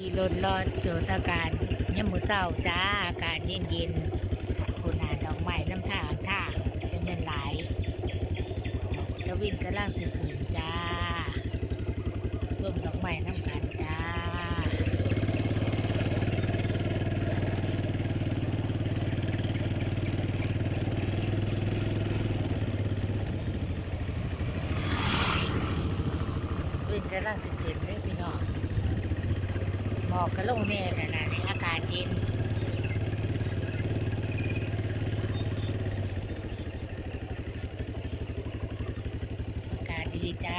ขี่รถรอดโจทย์อากาศยามมื้อเช้าจ้าอากาศเย็นๆคุณอาดอกไม้น้ำทางทางเป็นเป็นหลายตะวินกำลังสิขึ้นจ้าส้มดอกไม้น้ำกันจ้าวินกำลังสิขึ้นเลยพี่น้ หมอกก็ลงเนี่ยนะในอากาศเย็นอากาศดีจ้า